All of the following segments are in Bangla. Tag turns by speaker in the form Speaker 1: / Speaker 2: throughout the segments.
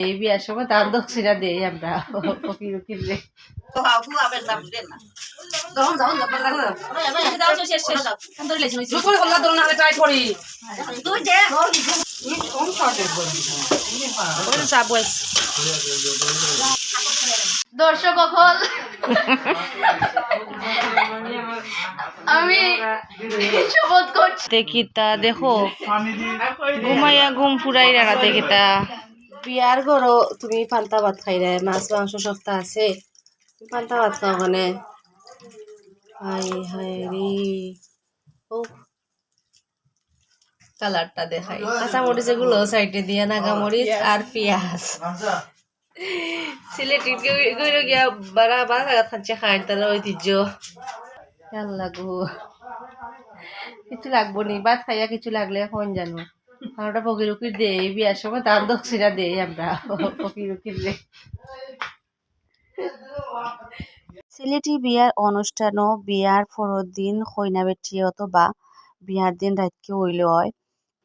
Speaker 1: এই বিয়ার সময় দান দক্ষিণা দেই আমরা। ফকির উকিল
Speaker 2: দর্শক অকল। আমি শপথ করছি।
Speaker 1: দেখিতা দেখো। ঘুমাইয়া ঘুম ফুরাই রাখা দেখিতা বিয়ার ঘরও তুমি পান্তা ভাত খাই রে মাছ, মাংস সপ্তাহ আছে। পান্তা ভাত খাও মানে। হাই হাই কালারটা দেখাই। কাঁচা মরিচ এগুলো সাইডে দিয়ে নাগা মরিচ আর পেঁয়াজ সিলেটি গইলো গিয়া বারা বারা জায়গা খাচ্ছে খাই তার ঐতিহ্য। লাগবো। কিছু লাগবো নি? ভাত খাইয়া কিছু লাগলে এখন জানো? আমরা ফকির উকির দেই, বিয়ার সময় দান দক্ষিণা দেই আমরা। ফকির উকির সিলেটি বিয়ার অনুষ্ঠানও বিয়ার পরের দিন কইনা বেটিয়ে অথবা বিয়ার দিন রাতকে হইলে হয়।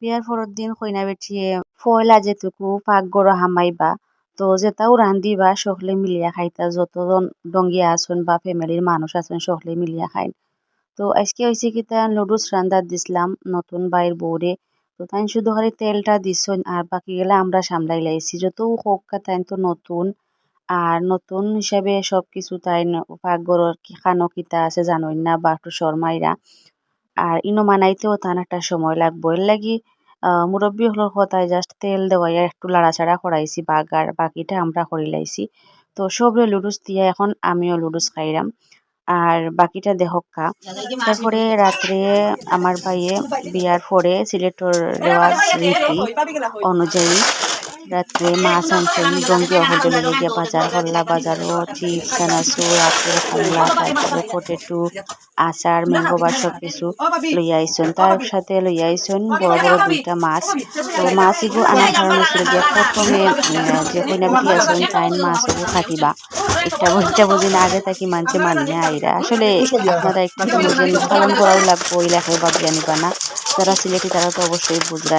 Speaker 1: বিয়ার পরের দিন কইনা বেটিয়ে ফয়লা যেটুকু পাকঘর হামাইবা, তো যেটাও রান্ধিবা, সকলে মিলিয়া খাইতা। যতজন ডঙ্গিয়া আছেন বা ফ্যামিলির মানুষ আছেন, সকলে মিলিয়া খাইন। তো আজকে হয়েছে কি তা, নুডলস রান্দার দিছিলাম নতুন বাইর বউরে। তো তাই শুধু খালি তেলটা দিছন আর বাকি গেলা আমরা সামলাই লাইছি। যত হোক তাই তো নতুন, আর নতুন হিসাবে সব কিছু তাই পাকঘরের কি, খানো কিতা আছে জানোই না বা একটু শর্মাইরা। আর ইনো মানাইতেও তার একটা সময় লাগবো। এর লাগি মুরব্বী হলোর কথায় জাস্ট তেল দেওয়াইয়া একটু লাড়াচাড়া করাইছি, বাগার বাকিটা আমরা করি লাইছি। তো সবরে লুডুস দিয়ে এখন আমিও লুডুস খাইরাম। আর বাকিটা দেহক্কা তারপরে রাত্রে আমার ভাইয়ে বিয়ার পরে সিলেটর রেওয়াজ রীতি অনুযায়ী রাত্রে মাছ আনছেন জঙ্গি অহজলে গিয়ে বাজার হল্লা বাজারও চিপস চানাচুর আপেল কমলা তারপরে পটেটো আচার ম্যাঙ্গোবার সব কিছু লইয়া আইসন। তার সাথে লইয়া আইসন বড় বড় দুইটা মাছ। তো মাছ এগুলো আনার কারণে ছিল গিয়া প্রথমে যে কইনা বিটি আছেন তাই মাছ এগুলো থাকিবা একটা বইটা বুঝি না আগে থাকি মানছে মানি না আইরা আসলে আপনারা একটু পালন করাও লাগবো ওই লেখার বাদ জানিবা না। যারা সিলেটি, তারা তো অবশ্যই বুঝরা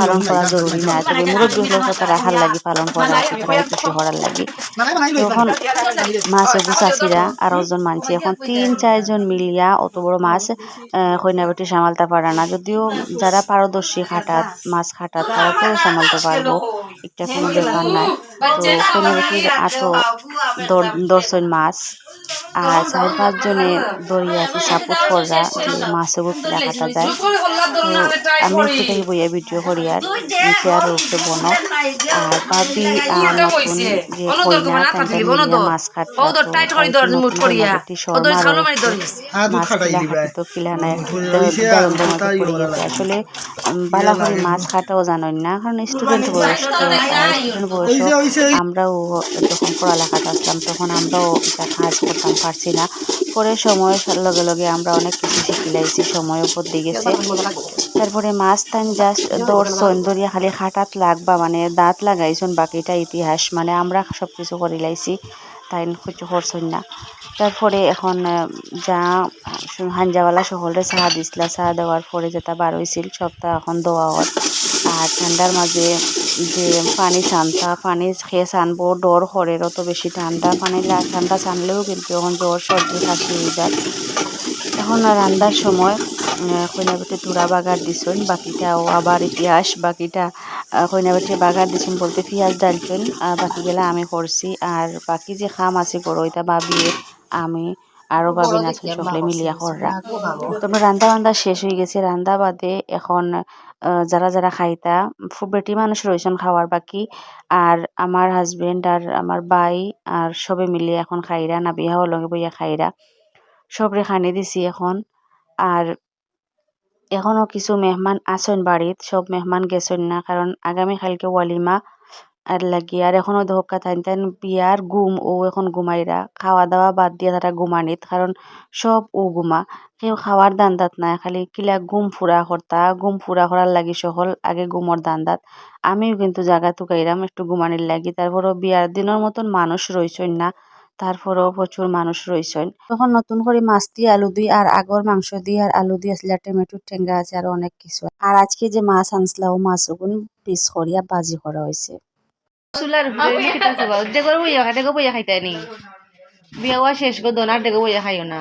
Speaker 1: পালন করা জরুরি না, তবে মুরব্বী হলেও কথা রাখার লাগে পালন করা তারা খুশি হওয়ার লাগি। তখন মাছ চাষিরা আর ওজন মানছি, এখন তিন চারজন মিলিয়া অত বড় মাছ কইনাবেটি সামালতে পারে না। যদিও যারা পারদর্শী খাটাত মাছ খাটাত, তারা তো সামালতে পারব, একটা কোনো ব্যাপার নাই। তো কইনাবেটির আটো দর্শন মাছ আর চার পাঁচজনে দরিয়াতে সাপোর্ট করা যে মাছগুলো কিলা কাটা যায়। তো আমি একটু থেকে বইয়া ভিডিও করি আর নিচে আর উপরে বনো আর ভাবি আর নতুন যে কইনা তান্তা মিলিয়া মাছ কাটা তো নতুন মাছ তো কিলা নাই। আসলে বালা করে মাছ খাটাও জানেন না কারণ স্টুডেন্ট বয়স স্টুডেন্ট বয়স আমরাও যখন পড়ালেখাতে আসলাম তখন আমরাও এটা কাজ করতাম পারছি না। পরে সময়ের লগে লগে আমরা অনেক কিছু শিখি লাইছি সময় উপর দিয়ে গেছে। তারপরে মাছ টাইম জাস্ট দৌড়ছন দরিয়া খালি খাটাত লাগবা মানে দাঁত লাগাইছন বাকিটা ইতিহাস। মানে আমরা সব কিছু করে লাইছি। তাই কিছু করছন না। তারপরে এখন যা হাঞ্জাওয়ালা সকলে চাহা দিছিলা চাহা দেওয়ার পরে যেটা বার হয়েছিল সবটা এখন দেওয়া হয়। আর ঠান্ডার মাঝে যে পানি ছানতা, পানি খেয়ে ছানবো, ডর হরের অত বেশি ঠান্ডা পানি ঠান্ডা ছানলেও কিন্তু এখন জ্বর সর্দি, কাশি হয়ে যায়। এখন রান্নার সময় কইনা বেটে বাগার দিছুন, বাকিটাও আবার ইতিহাস, বাকিটা কইনা বেটে, বাগার দিছুন বলতে পেঁয়াজ ডালছুন আর বাকি গেলা আমি করছি। আর বাকি যে খাম আছে করো এটা বাবিয়ে আমি আরও বাবি না সকলে মিলিয়া কররা। তোমরা রান্দা বান্দা শেষ হয়ে গেছে। রান্দা বাদে এখন যারা যারা খাইতা, খুব বেটি মানুষ রয়েছেন খাওয়ার বাকি। আর আমার হাজবেন্ড আর আমার বাই আর সবে মিলিয়ে এখন খাইরা, না বিহা লগে বইয়া খাইরা। সবরে খানি দিছি এখন। আর এখনও কিছু মেহমান আছেন বাড়িত, সব মেহমান গেছেন না কারণ আগামী কালকে ওয়ালিমা আর লাগি আর এখনও ধোকা টাইন টাইন বিয়ার গুম, ও এখন ঘুমাইরা খাওয়া দাওয়া বাদ দিয়ে তারা ঘুমানিত কারণ সব ও ঘুমা কেউ খাওয়ার দান্দাত নাই, খালি কিলা গুম ফুরা করতা গুম ফুরা করার লাগি সকল আগে ঘুমর দান্দাত। আমিও কিন্তু জাগা তুকাইরাম একটু ঘুমানির লাগি তারপরও বিয়ার দিনের মতন মানুষ রইছেন না। তারপরেও প্রচুর মানুষ রইছেন তখন নতুন করে মাছ দিয়ে আলু দিয়ে আর আগর মাংস দিয়ে আর আলু দিয়ে আসলে টমেটোর ঠেঙ্গা আছে আর অনেক কিছু। আর আজকে যে মাছ আনছিলা ও মাছগুন পিস করিয়া বাজি করা হয়েছে। চুলার দেখো বইয়া খাই দেখো বইয়া খাইতে নি বিয়া শেষ গো দোনার দেখো বইয়া খাইও না।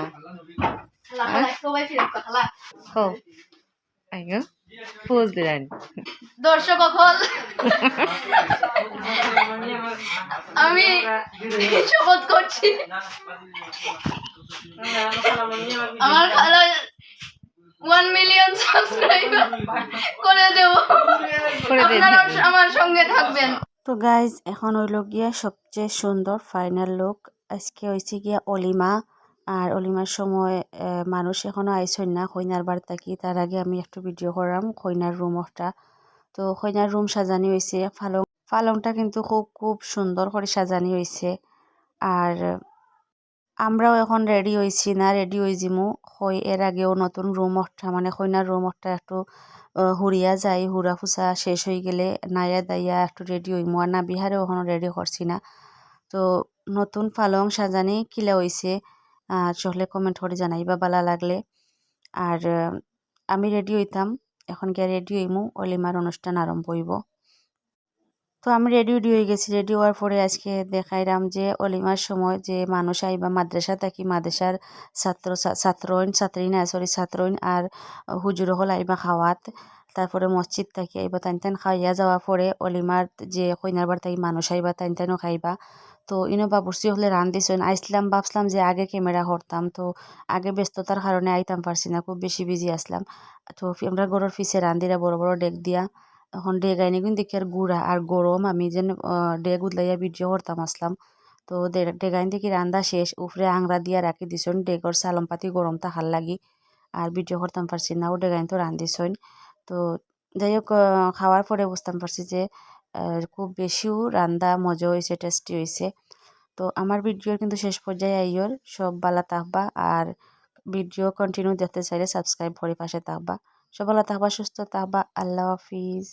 Speaker 1: আইগো
Speaker 2: দর্শক সকল আমি শপথ করছি। আমার খালা ওয়ান মিলিয়ন সাবস্ক্রাইবার করে দেব।
Speaker 1: করে
Speaker 2: আপনারা আমার সঙ্গে থাকবেন।
Speaker 1: তো গাইজ এখন হইল গিয়া সবচেয়ে সুন্দর ফাইনাল লুক আজকে হয়েছে গিয়া অলিমা। আর অলিমার সময় মানুষ এখনও আইসই না। কইনার বার থাকি তার আগে আমি একটু ভিডিও করাম কইনার রুম একটা তো কইনার রুম সাজানি হয়েছে ফালং ফালংটা কিন্তু খুব খুব সুন্দর করে সাজানি হয়েছে আর আমরাও এখন রেডি হয়েছি না রেডি হয়ে যামু হই এর আগেও নতুন রুম একটা মানে কইনার রুম একটা একটু হুড়িয়া যাই হুড়া ফুসা শেষ হয়ে গেলে নাইয়া দাইয়া একটু রেডি হইমু। আর না বিহারেও এখনও রেডি করছি না। তো নতুন পালং সাজানি কিলা হইছে। চলে কমেন্ট করে জানাইবা বালা লাগলে। আর আমি রেডি হইতাম। এখন গিয়ে রেডি হইমু? অলিমার অনুষ্ঠান আরম্ভ হইব। তো আমি রেডি উডি হয়ে গেছি। রেডি হওয়ার পরে আজকে দেখাইলাম যে অলিমার সময় যে মানুষ আইবা মাদ্রাসা থাকি, মাদ্রাসার ছাত্র ছাত্রইন ছাত্রী না সরি ছাত্রইন আর হুজুর হল আইবা খাওয়াত। তারপরে মসজিদ থাকি আইবা তাইন তাইন খাইয়া যাওয়ার পরে অলিমার যে কইনার বার থাকি, মানুষ আইবা তাইন তাইনও খাইবা। তো ইনো বাবুর্চি হলে রান্ধিছেন আইসলাম ভাবছিলাম যে আগে ক্যামেরা করতাম তো আগে ব্যস্ততার কারণে আইতাম পারছি না, খুব বেশি বিজি আসলাম। তো আমরা গরুর পিছে রান্ধিরা বড় বড় ডেক দিয়া, এখন ডেক আইনি কিন্তু দেখি আর গুড়া আর গরম, আমি যেন ডেক উদলাইয়া ভিডিও করতাম, আসলাম। তো ডেগাইন দেখি রান্দা শেষ উপরে আংরা দিয়া রাখি দিছন ডেগর সালম পাতি গরম থাকার লাগি, আর ভিডিও করতাম পারছি না, ও ডেগাইন তো রান্ধিছন তো যাই হোক খাওয়ার পরে বুঝতাম পারছি যে খুব বেশিও রান্দা মজা হয়েছে টেস্টি হয়েছে তো আমার ভিডিও কিন্তু শেষ পর্যায়ে আইয়র সব বালা থাকবা আর ভিডিও কন্টিনিউ দেখতে চাইলে সাবস্ক্রাইব করে পাশে থাকবা সব ভালো থাকবা সুস্থ থাকবা আল্লাহ হাফিজ।